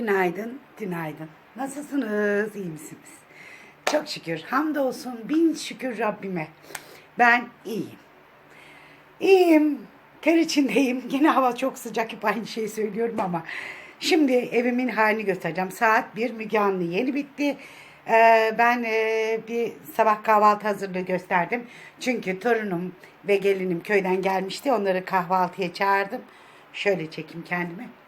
Günaydın, günaydın. Nasılsınız, iyi misiniz? Çok şükür, hamdolsun, bin şükür Rabbime. Ben iyiyim. İyiyim, ter içindeyim. Yine hava çok sıcak, hep aynı şeyi söylüyorum ama. Şimdi evimin halini göstereceğim. Saat 1, Müge Anlı yeni bitti. Ee, ben e, bir sabah kahvaltı hazırlığı gösterdim. Çünkü torunum ve gelinim köyden gelmişti. Onları kahvaltıya çağırdım. Şöyle çekeyim kendimi.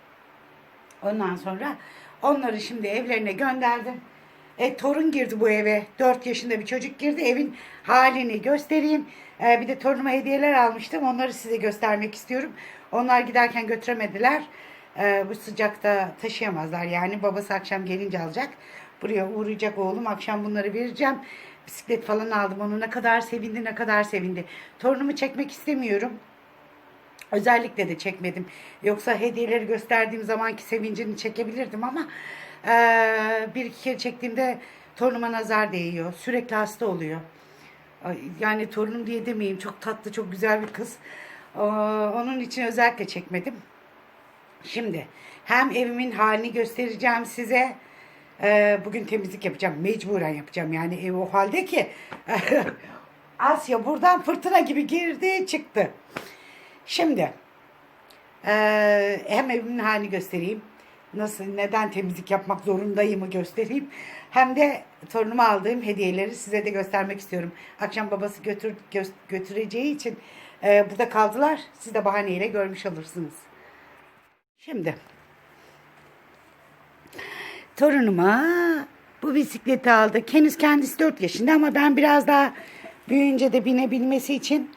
Ondan sonra onları şimdi evlerine gönderdim. E, torun girdi bu eve. 4 yaşında bir çocuk girdi. Evin halini göstereyim. E, bir de torunuma hediyeler almıştım. Onları size göstermek istiyorum. Onlar giderken götüremediler. E, bu sıcakta taşıyamazlar. Yani babası akşam gelince alacak. Buraya uğrayacak oğlum. Akşam bunları vereceğim. Bisiklet falan aldım. Onu ne kadar sevindi ne kadar sevindi. Torunumu çekmek istemiyorum. Özellikle de çekmedim. Yoksa hediyeleri gösterdiğim zamanki sevincini çekebilirdim ama eee, bir iki kere çektiğimde torunuma nazar değiyor. Sürekli hasta oluyor. Yani torunum diye demeyeyim. Çok tatlı, çok güzel bir kız. Ee, Onun için özellikle çekmedim. Şimdi hem evimin halini göstereceğim size. Ee, bugün temizlik yapacağım. Mecburen yapacağım. Yani ev o halde ki Asya buradan fırtına gibi girdi çıktı. Şimdi eee, hem evimin halini göstereyim. Nasıl, neden temizlik yapmak zorundayımı göstereyim. Hem de torunuma aldığım hediyeleri size de göstermek istiyorum. Akşam babası götür, gö- götüreceği için eee, burada kaldılar. Siz de bahaneyle görmüş olursunuz. Şimdi torunuma bu bisikleti aldık. Henüz kendisi 4 yaşında ama ben biraz daha büyüyünce de binebilmesi için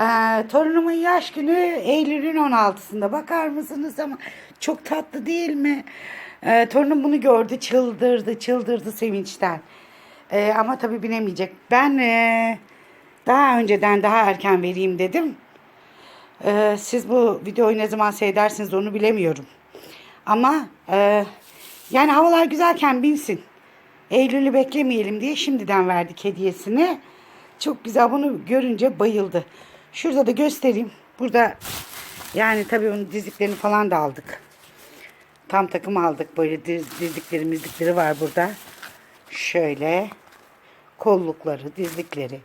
eee, torunumun yaş günü Eylül'ün 16'sında. Bakar mısınız ama çok tatlı değil mi? Eee, torunum bunu gördü çıldırdı çıldırdı sevinçten. Eee, ama tabii binemeyecek. Ben eee, daha önceden daha erken vereyim dedim. Ee, siz bu videoyu ne zaman seyredersiniz onu bilemiyorum. Ama e, yani havalar güzelken binsin. Eylül'ü beklemeyelim diye şimdiden verdik hediyesini. Çok güzel bunu görünce bayıldı. Şurada da göstereyim. Burada yani tabii onun dizliklerini falan da aldık. Tam takım aldık. Böyle diz, dizlikleri mizlikleri var burada. Şöyle kollukları, dizlikleri.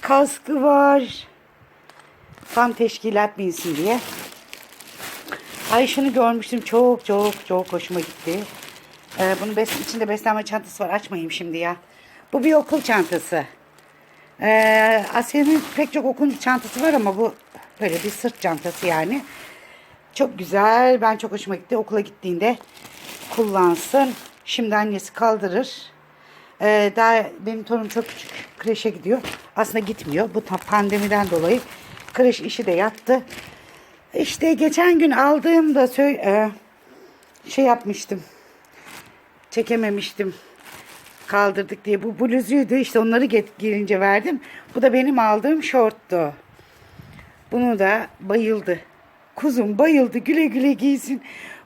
Kaskı var. Tam teşkilat binsin diye. Ay şunu görmüştüm. Çok çok çok hoşuma gitti. Ee, bunun bes içinde beslenme çantası var. Açmayayım şimdi ya. Bu bir okul çantası. Ee, Asya'nın pek çok okul çantası var ama bu böyle bir sırt çantası yani. Çok güzel. Ben çok hoşuma gitti. Okula gittiğinde kullansın. Şimdi annesi kaldırır. Ee, daha benim torunum çok küçük. Kreşe gidiyor. Aslında gitmiyor. Bu pandemiden dolayı kreş işi de yattı. İşte geçen gün aldığımda e, şey yapmıştım. Çekememiştim. Kaldırdık diye. Bu bluzuydu. İşte onları get gelince verdim. Bu da benim aldığım şorttu. Bunu da bayıldı. Kuzum bayıldı. Güle güle giysin.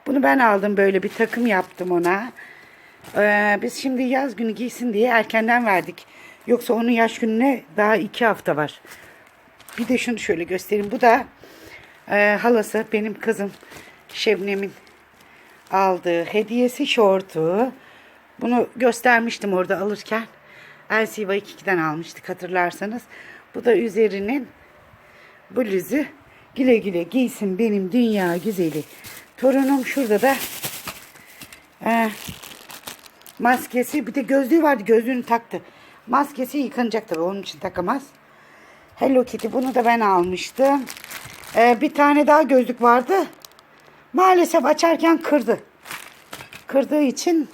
Bunu ben aldım böyle bir takım yaptım ona. Ee, biz şimdi yaz günü giysin diye erkenden verdik. Yoksa onun yaş gününe daha iki hafta var. Bir de şunu şöyle göstereyim. Bu da e, halası benim kızım Şebnem'in aldığı hediyesi şortu. Bunu göstermiştim orada alırken. LCV 2'den almıştık hatırlarsanız. Bu da üzerinin bluzu. Güle güle giysin benim dünya güzeli. Torunum şurada da e, maskesi bir de gözlüğü vardı gözlüğünü taktı. Maskesi yıkanacak tabii onun için takamaz. Hello Kitty bunu da ben almıştım. Ee, bir tane daha gözlük vardı. Maalesef açarken kırdı. Kırdığı için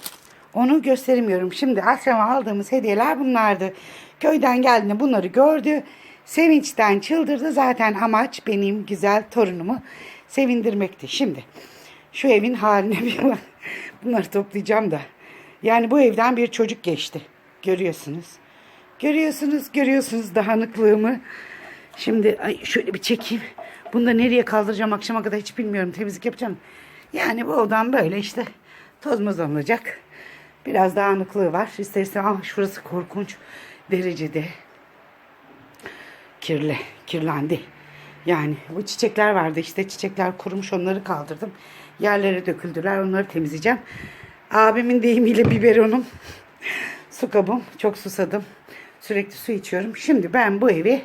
onu gösteremiyorum. Şimdi Asya'ma aldığımız hediyeler bunlardı. Köyden geldiğinde bunları gördü. Sevinçten çıldırdı. Zaten amaç benim güzel torunumu sevindirmekti. Şimdi şu evin haline bir bak. Bunları toplayacağım da. Yani bu evden bir çocuk geçti. Görüyorsunuz. Görüyorsunuz, görüyorsunuz dağınıklığımı. Şimdi ay şöyle bir çekeyim. Bunu da nereye kaldıracağım akşama kadar hiç bilmiyorum. Temizlik yapacağım. Yani bu odam böyle işte toz moz olacak. Biraz dağınıklığı var. İstersen ah şurası korkunç derecede kirli, kirlendi. Yani bu çiçekler vardı işte çiçekler kurumuş onları kaldırdım. Yerlere döküldüler onları temizleyeceğim. Abimin deyimiyle biberonum. su kabım. Çok susadım. Sürekli su içiyorum. Şimdi ben bu evi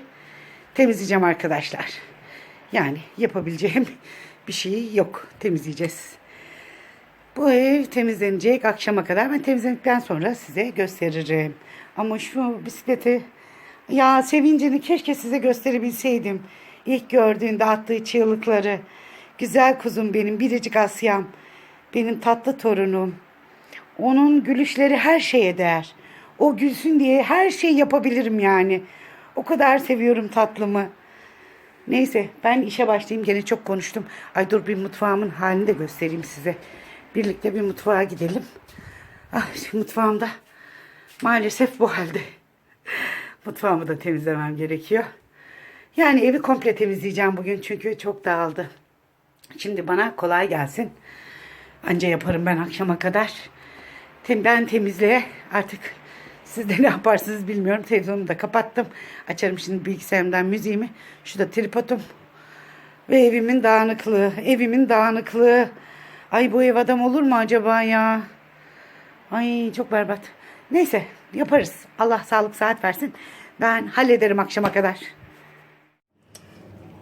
temizleyeceğim arkadaşlar. Yani yapabileceğim bir şey yok. Temizleyeceğiz. Bu ev temizlenecek akşama kadar. Ben temizlendikten sonra size gösteririm. Ama şu bisikleti ya sevincini keşke size gösterebilseydim. İlk gördüğünde attığı çığlıkları. Güzel kuzum benim, biricik Asyam. Benim tatlı torunum. Onun gülüşleri her şeye değer. O gülsün diye her şey yapabilirim yani. O kadar seviyorum tatlımı. Neyse ben işe başlayayım. Gene çok konuştum. Ay dur bir mutfağımın halini de göstereyim size. Birlikte bir mutfağa gidelim. Ah mutfağımda maalesef bu halde. Mutfağımı da temizlemem gerekiyor. Yani evi komple temizleyeceğim bugün çünkü çok dağıldı. Şimdi bana kolay gelsin. Anca yaparım ben akşama kadar. Tem ben temizliğe artık siz de ne yaparsınız bilmiyorum. Televizyonumu da kapattım. Açarım şimdi bilgisayarımdan müziğimi. Şu da tripodum. Ve evimin dağınıklığı. Evimin dağınıklığı. Ay bu ev adam olur mu acaba ya? Ay çok berbat. Neyse yaparız. Allah sağlık saat versin. Ben hallederim akşama kadar.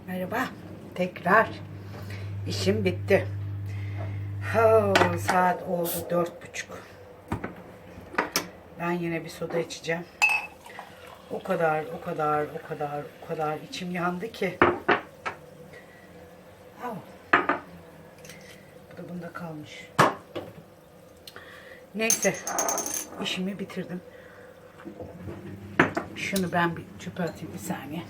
Merhaba. Tekrar. İşim bitti. Ha, saat oldu dört buçuk. Ben yine bir soda içeceğim. O kadar, o kadar, o kadar, o kadar içim yandı ki. Ha. Bu da bunda kalmış. Neyse. işimi bitirdim. Şunu ben bir çöpe atayım bir saniye.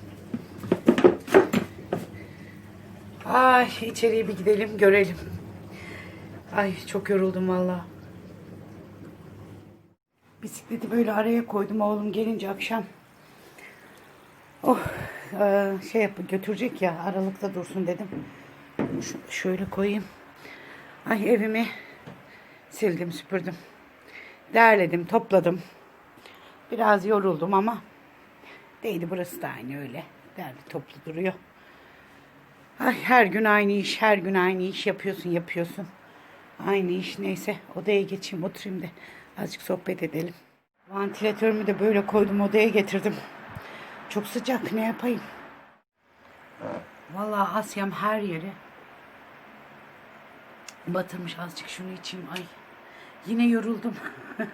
Ay içeriye bir gidelim görelim. Ay çok yoruldum valla. Bisikleti böyle araya koydum oğlum gelince akşam. Oh eee, şey yap götürecek ya aralıkta dursun dedim. Şöyle koyayım. Ay evimi sildim süpürdüm. Derledim topladım. Biraz yoruldum ama değdi burası da aynı öyle. Derli toplu duruyor. Ay her gün aynı iş, her gün aynı iş yapıyorsun, yapıyorsun. Aynı iş neyse odaya geçeyim, oturayım da azıcık sohbet edelim. Vantilatörümü de böyle koydum odaya getirdim. Çok sıcak ne yapayım? Vallahi Asya'm her yeri batırmış azıcık şunu içeyim ay. Yine yoruldum.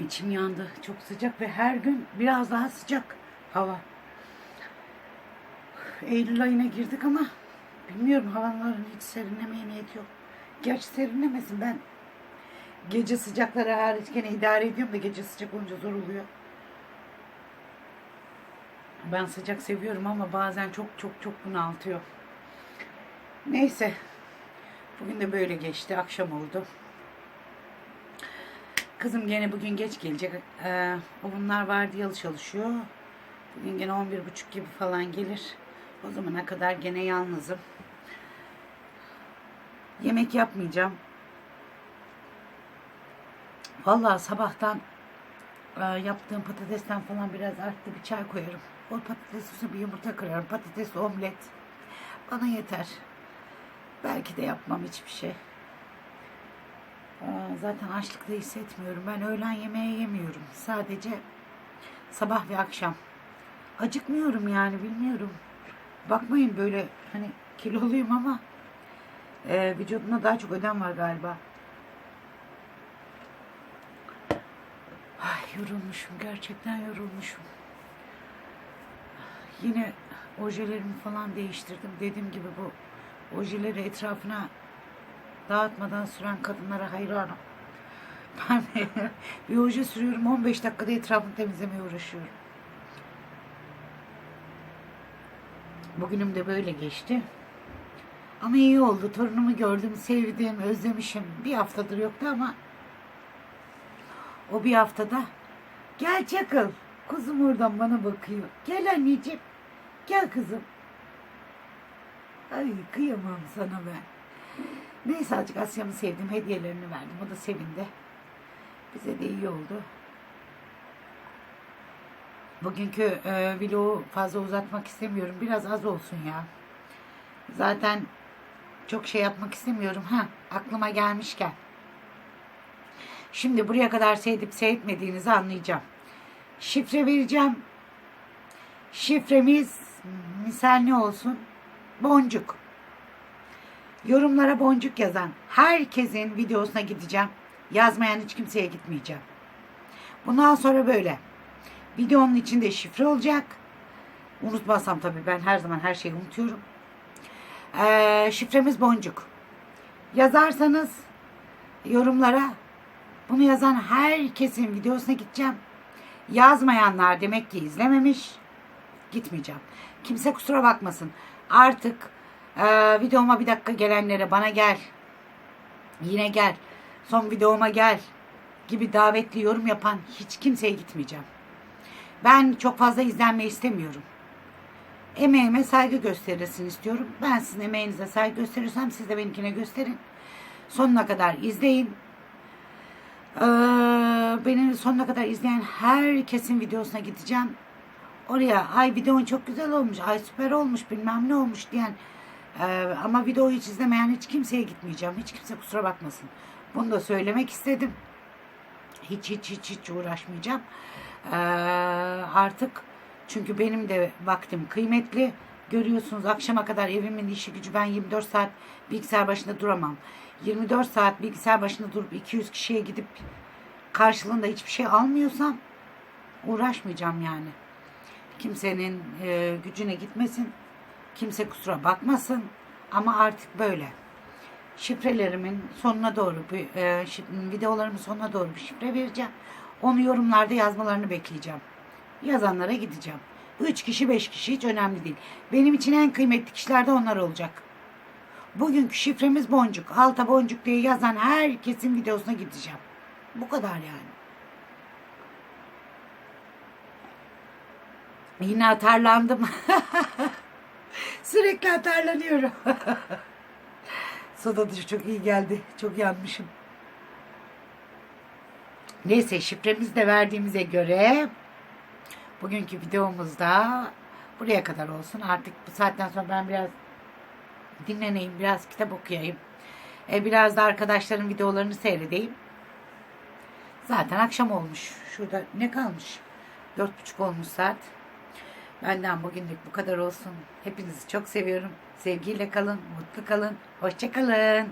İçim yandı. Çok sıcak ve her gün biraz daha sıcak hava. Eylül ayına girdik ama bilmiyorum havaların hiç serinlemeye niyeti yok. Gerçi serinlemesin ben gece sıcakları hariç gene idare ediyorum da gece sıcak olunca zor oluyor. Ben sıcak seviyorum ama bazen çok çok çok bunaltıyor. Neyse. Bugün de böyle geçti. Akşam oldu. Kızım gene bugün geç gelecek. Ee, o bunlar vardiyalı çalışıyor. Bugün gene 11.30 gibi falan gelir. O zamana kadar gene yalnızım. Yemek yapmayacağım. Vallahi sabahtan e, yaptığım patatesten falan biraz arttı bir çay koyarım. O patates üstüne bir yumurta kırarım. Patates omlet. Bana yeter. Belki de yapmam hiçbir şey. Aa, Zaten açlıkta hissetmiyorum. Ben öğlen yemeği yemiyorum. Sadece sabah ve akşam. Acıkmıyorum yani bilmiyorum. Bakmayın böyle hani kiloluyum ama e, vücudumda daha çok ödem var galiba. Ay yorulmuşum. Gerçekten yorulmuşum. Yine ojelerimi falan değiştirdim. Dediğim gibi bu ojeleri etrafına dağıtmadan süren kadınlara hayranım. Ben bir oje sürüyorum 15 dakikada etrafını temizlemeye uğraşıyorum. Bugünüm de böyle geçti. Ama iyi oldu. Torunumu gördüm, sevdim, özlemişim. Bir haftadır yoktu ama o bir haftada gel Çakıl. Kuzum oradan bana bakıyor. Gel anneciğim. Gel kızım. Ay kıyamam sana ben. Neyse azıcık Asya'mı sevdim. Hediyelerini verdim. O da sevindi. Bize de iyi oldu. Bugünkü e, vlogu fazla uzatmak istemiyorum. Biraz az olsun ya. Zaten çok şey yapmak istemiyorum. Ha, aklıma gelmişken. Şimdi buraya kadar seyredip seyretmediğinizi anlayacağım. Şifre vereceğim. Şifremiz misal ne olsun? Boncuk. Yorumlara boncuk yazan herkesin videosuna gideceğim. Yazmayan hiç kimseye gitmeyeceğim. Bundan sonra böyle. Videonun içinde şifre olacak. Unutmazsam tabii ben her zaman her şeyi unutuyorum. Ee, şifremiz boncuk. Yazarsanız yorumlara bunu yazan herkesin videosuna gideceğim. Yazmayanlar demek ki izlememiş. Gitmeyeceğim. Kimse kusura bakmasın. Artık e, videoma bir dakika gelenlere bana gel. Yine gel. Son videoma gel. Gibi davetli yorum yapan hiç kimseye gitmeyeceğim. Ben çok fazla izlenme istemiyorum. Emeğime saygı gösterilsin istiyorum. Ben sizin emeğinize saygı gösteriyorsam siz de benimkine gösterin. Sonuna kadar izleyin. Ee, beni sonuna kadar izleyen herkesin videosuna gideceğim. Oraya ay videon çok güzel olmuş, ay süper olmuş bilmem ne olmuş diyen ee, ama videoyu hiç izlemeyen hiç kimseye gitmeyeceğim. Hiç kimse kusura bakmasın. Bunu da söylemek istedim. Hiç hiç hiç hiç uğraşmayacağım. Ee, artık çünkü benim de vaktim kıymetli. Görüyorsunuz akşama kadar evimin işi gücü ben 24 saat bilgisayar başında duramam. 24 saat bilgisayar başında durup 200 kişiye gidip karşılığında hiçbir şey almıyorsam uğraşmayacağım yani. Kimsenin e, gücüne gitmesin. Kimse kusura bakmasın. Ama artık böyle. Şifrelerimin sonuna doğru bir e, videolarımın sonuna doğru bir şifre vereceğim. Onu yorumlarda yazmalarını bekleyeceğim. Yazanlara gideceğim. 3 kişi 5 kişi hiç önemli değil. Benim için en kıymetli kişiler de onlar olacak. Bugünkü şifremiz boncuk. Alta boncuk diye yazan herkesin videosuna gideceğim. Bu kadar yani. Yine atarlandım. Sürekli atarlanıyorum. Soda dışı çok iyi geldi. Çok yanmışım. Neyse şifremizi de verdiğimize göre bugünkü videomuzda buraya kadar olsun. Artık bu saatten sonra ben biraz dinleneyim, biraz kitap okuyayım. E, biraz da arkadaşların videolarını seyredeyim. Zaten akşam olmuş. Şurada ne kalmış? Dört buçuk olmuş saat. Benden bugünlük bu kadar olsun. Hepinizi çok seviyorum. Sevgiyle kalın, mutlu kalın. Hoşça kalın.